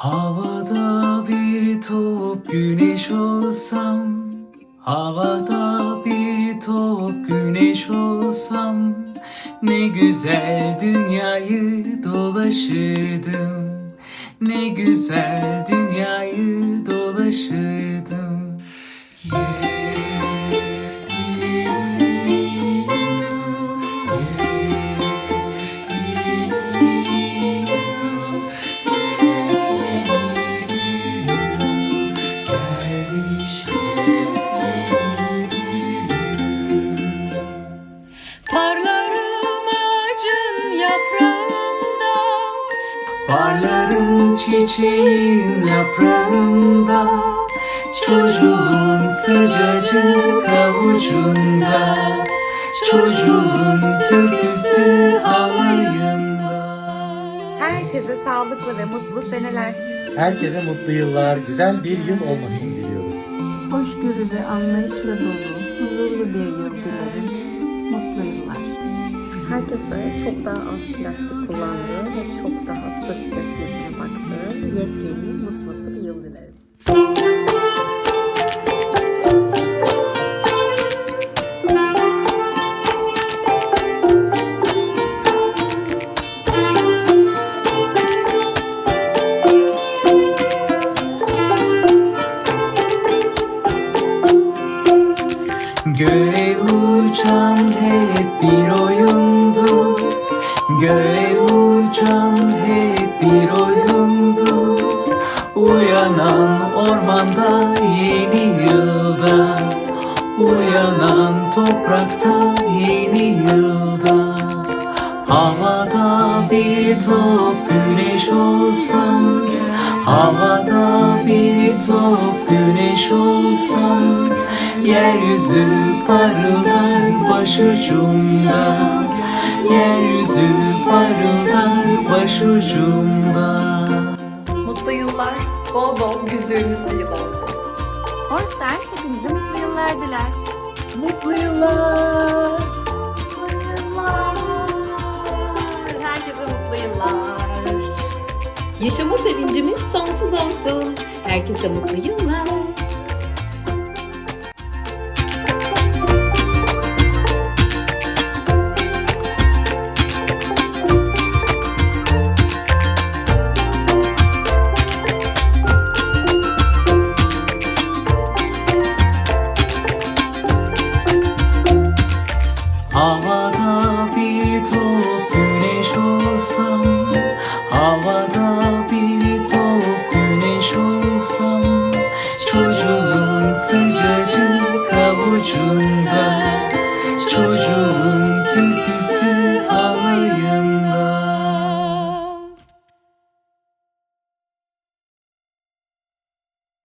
Havada bir top güneş olsam. Havada bir top güneş olsam. Ne güzel dünyayı dolaşırdım. Ne güzel dünyayı dolaşırdım. Yaprağında Parlarım çiçeğin yaprağında Çocuğun sıcacık avucunda Çocuğun türküsü halayında Herkese sağlıklı ve mutlu seneler. Herkese mutlu yıllar, güzel bir yıl olmasını diliyoruz. hoşgörü ve anlayışla dolu, huzurlu bir yıl dilerim. Mutlu. Herkese çok daha az plastik kullandığı ve çok daha sık gökyüzüne baktığı yepyeni, musmutlu bir yıl dilerim. Göğe uçan hep bir oyundu Göğe uçan Havada bir top güneş olsam. Havada bir top güneş olsam. Yeryüzü parıldar başucumda. Yeryüzü parıldar başucumda. Mutlu yıllar, bol bol güldüğümüz bir yıl olsun. Orklar hepinize mutlu yıllar diler. Mutlu yıllar Yaşama sevincimiz sonsuz olsun. Herkese mutlu yıllar. Havada bir top 찢어진 가부 준다.